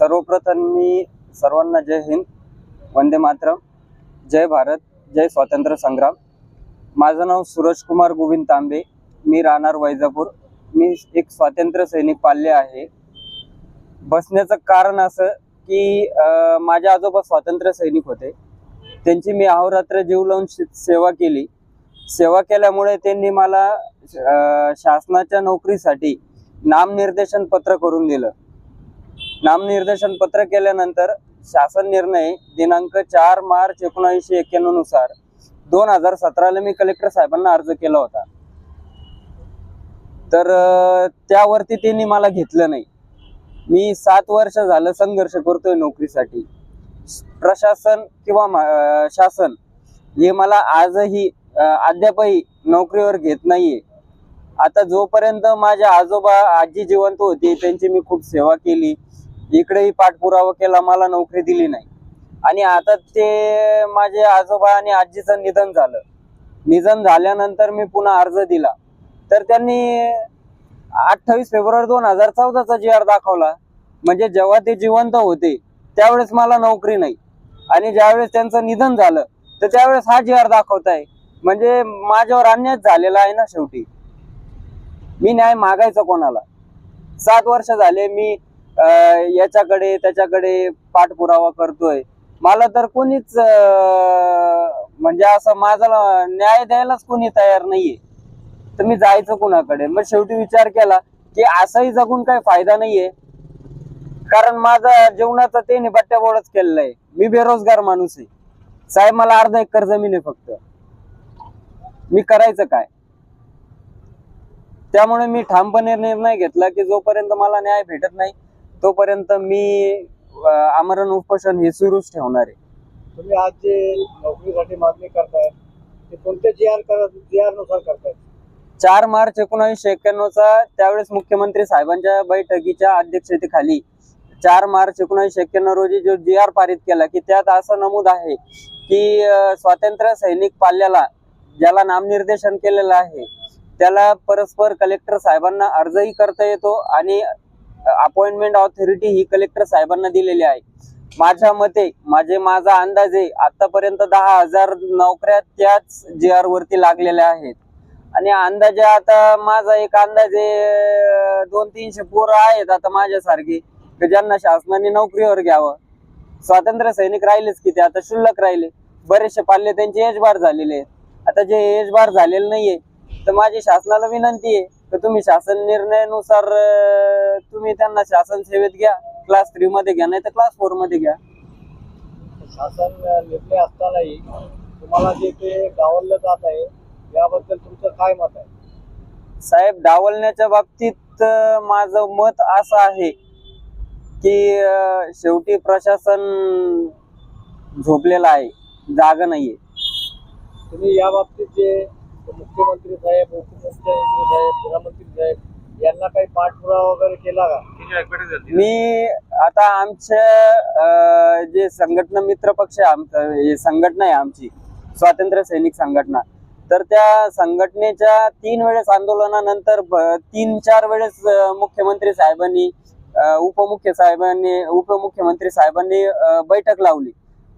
सर्वप्रथम मी सर्वांना जय हिंद वंदे मातरम जय भारत जय स्वातंत्र्य संग्राम. माझं नाव सूरज कुमार गोविंद तांबे मी राहणार वैजापूर. मी एक स्वातंत्र्य सैनिक पाल्य आहे. बसण्याचं कारण असं की माझे आजोबा स्वातंत्र्य सैनिक होते. त्यांची मी अहोरात्र जीव लावून सेवा केली. सेवा केल्यामुळे त्यांनी मला शासनाच्या नोकरीसाठी नामनिर्देशन पत्र करून दिलं. नामनिर्देशन पत्र केल्यानंतर शासन निर्णय दिनांक चार मार्च एकोणीसशे एक्क्याण्णवनुसार दोन हजार सतराला मी कलेक्टर साहेबांना अर्ज केला होता. तर त्यावरती त्यांनी मला घेतलं नाही. मी सात वर्ष झालं संघर्ष करतोय नोकरीसाठी. प्रशासन किंवा शासन हे मला आजही अद्यापही नोकरीवर घेत नाहीये. आता जोपर्यंत माझ्या आजोबा आजी जिवंत होती त्यांची मी खूप सेवा केली. इकडेही पाठपुरावा केला मला नोकरी दिली नाही. आणि आता ते माझे आजोबा आणि आजीचं निधन झालं. निधन झाल्यानंतर मी पुन्हा अर्ज दिला. तर त्यांनी अठ्ठावीस फेब्रुवारी दोन हजार चौदाचा जी आर दाखवला. म्हणजे जेव्हा ते जिवंत होते त्यावेळेस मला नोकरी नाही. आणि ज्यावेळेस त्यांचं निधन झालं तर त्यावेळेस हा जी आर दाखवताय. म्हणजे माझ्यावर अन्याय झालेला आहे ना शेवटी. मी न्याय मागायचा कोणाला? सात वर्ष झाले मी याच्याकडे त्याच्याकडे पाठपुरावा करतोय. मला तर कोणीच म्हणजे असं माझा न्याय द्यायलाच कोणी तयार नाहीये. तर मी जायचं कुणाकडे? मग शेवटी विचार केला की असंही जगून काही फायदा नाहीये. कारण माझा जीवनाचा ते बट्ट्या बोळच केलेला आहे. मी बेरोजगार माणूस आहे. साहेब मला अर्धा एकर जमीन आहे फक्त. मी करायचं काय? त्यामुळे मी ठामपणे निर्णय घेतला की जोपर्यंत मला न्याय भेटत नाही तोपर्यंत मी आमरण उपोषण हे सुरूच ठेवणार आहे. तुम्ही आज जे नोकरीसाठी मागणी करताय ते कोणत्या जी आर करत जी आरनुसार करताय? चार मार्च एकोणीसशे एक्क्याण्णवचा त्यावेळेस मुख्यमंत्री साहेबांच्या बैठकीच्या अध्यक्षतेखाली चार मार्च एकोणीसशे एक्क्याण्णव रोजी जो जी आर पारित केला की त्यात असं नमूद आहे की स्वातंत्र्य सैनिक पाल्याला ज्याला नामनिर्देशन केलेलं आहे त्याला परस्पर कलेक्टर साहेबांना अर्जही करता येतो आणि अपॉइंटमेंट ऑथॉरिटी ही कलेक्टर साहेबांना दिलेली आहे. माझ्या मते माझे माझा अंदाज आहे आतापर्यंत दहा हजार नोकऱ्या त्याच जी आर वरती लागलेल्या आहेत. आणि अंदाजे आता माझा एक अंदाजे दोन तीनशे पोरं आहेत आता माझ्यासारखी की ज्यांना शासनाने नोकरीवर घ्यावं. स्वातंत्र्य सैनिक राहिलेच किती आता शुल्लक राहिले. बरेचसे पाल्ले त्यांचे एजबार झालेले आहेत. आता जे एज झालेले नाहीये तर माझी शासनाला विनंती आहे तर तुम्ही शासन निर्णयानुसार तुम्ही त्यांना शासन सेवेत घ्या. क्लास थ्री मध्ये घ्या नाही तर क्लास फोरमध्ये घ्या. शासन निर्णय असतानाही तुम्हाला जे ते डावललं जात आहे याबद्दल तुमचं काय मत आहे? साहेब डावलण्याच्या बाबतीत माझं मत असं आहे की शेवटी प्रशासन झोपलेलं आहे जागा नाहीये. तुम्ही या बाबतीत जे मुख्यमंत्री साहेब उपमुख्यमंत्री साहेब गृहमंत्री साहेब यांना काही पाठपुरावा वगैरे केला का? मी आता आमच्या जे संघटना मित्र पक्ष आहे आमचं हे संघटना आहे आमची स्वातंत्र्य सैनिक संघटना. तर त्या संघटनेच्या तीन वेळेस आंदोलनानंतर ब- तीन चार वेळेस मुख्यमंत्री साहेबांनी उपमुख्य साहेबांनी उपमुख्यमंत्री साहेबांनी बैठक लावली.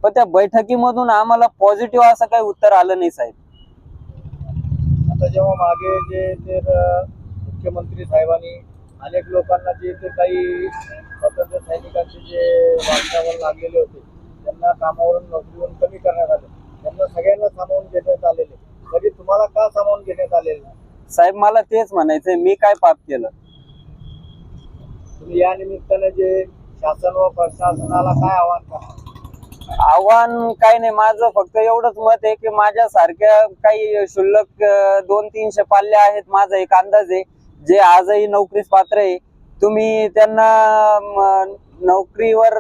पण त्या बैठकीमधून आम्हाला पॉझिटिव्ह असं काही उत्तर आलं नाही साहेब. आता जेव्हा मागे जे ते मुख्यमंत्री साहेबांनी अनेक लोकांना जे ते काही स्वातंत्र्य सैनिकांचे जे वाटण्यावर लागलेले होते त्यांना कामावरून नोकरीवरून कमी करण्यात आले. त्यांना सगळ्यांना सामावून घेण्यात आलेले. तरी तुम्हाला का सामावून घेण्यात आलेले? साहेब मला तेच म्हणायचंय मी काय पाप केलं? तुम्ही या निमित्ताने जे शासन व प्रशासनाला काय आव्हान करणार आव्हान काय नाही माझं फक्त एवढंच मत आहे की माझ्या सारख्या काही शुल्लक दोन तीनशे पाल्ले आहेत माझा एक अंदाज आहे. जे आजही नोकरीस पात्र आहे तुम्ही त्यांना नोकरीवर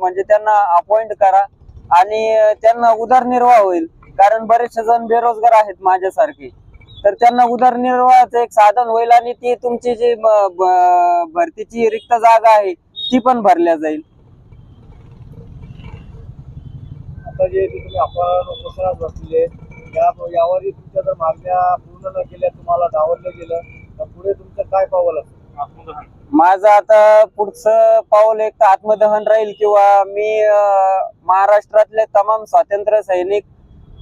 म्हणजे त्यांना अपॉइंट करा आणि त्यांना उदरनिर्वाह होईल. कारण बरेचसे जण बेरोजगार आहेत माझ्यासारखे. तर त्यांना उदरनिर्वाहाचं एक साधन होईल आणि ती तुमची जी भरतीची रिक्त जागा आहे ती पण भरल्या जाईल. आता जे तुम्ही अपहरण उपोषणात बसलेले या यावरही तुमच्या जर मागण्या पूर्ण न केल्या तुम्हाला डावललं गेलं तर पुढे तुमचं काय पावलं असेल? आत्मदहन. माझं आता पुढचं पाऊल एक तर आत्मदहन राहील किंवा मी महाराष्ट्रातले तमाम स्वातंत्र्य सैनिक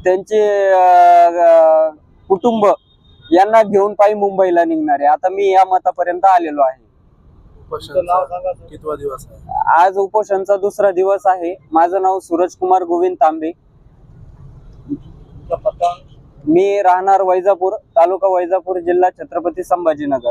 त्यांचे कुटुंब यांना घेऊन पायी मुंबईला निघणार आहे. आता मी या मतापर्यंत आलेलो आहे तुमचं नाव सांगा सर. कितवा दिवस आहे? आज उपोषणचा दुसरा दिवस आहे. माझं नाव सूरज कुमार गोविंद तांबे. मी राहणार वैजापूर तालुका वैजापूर जिल्हा छत्रपती संभाजीनगर.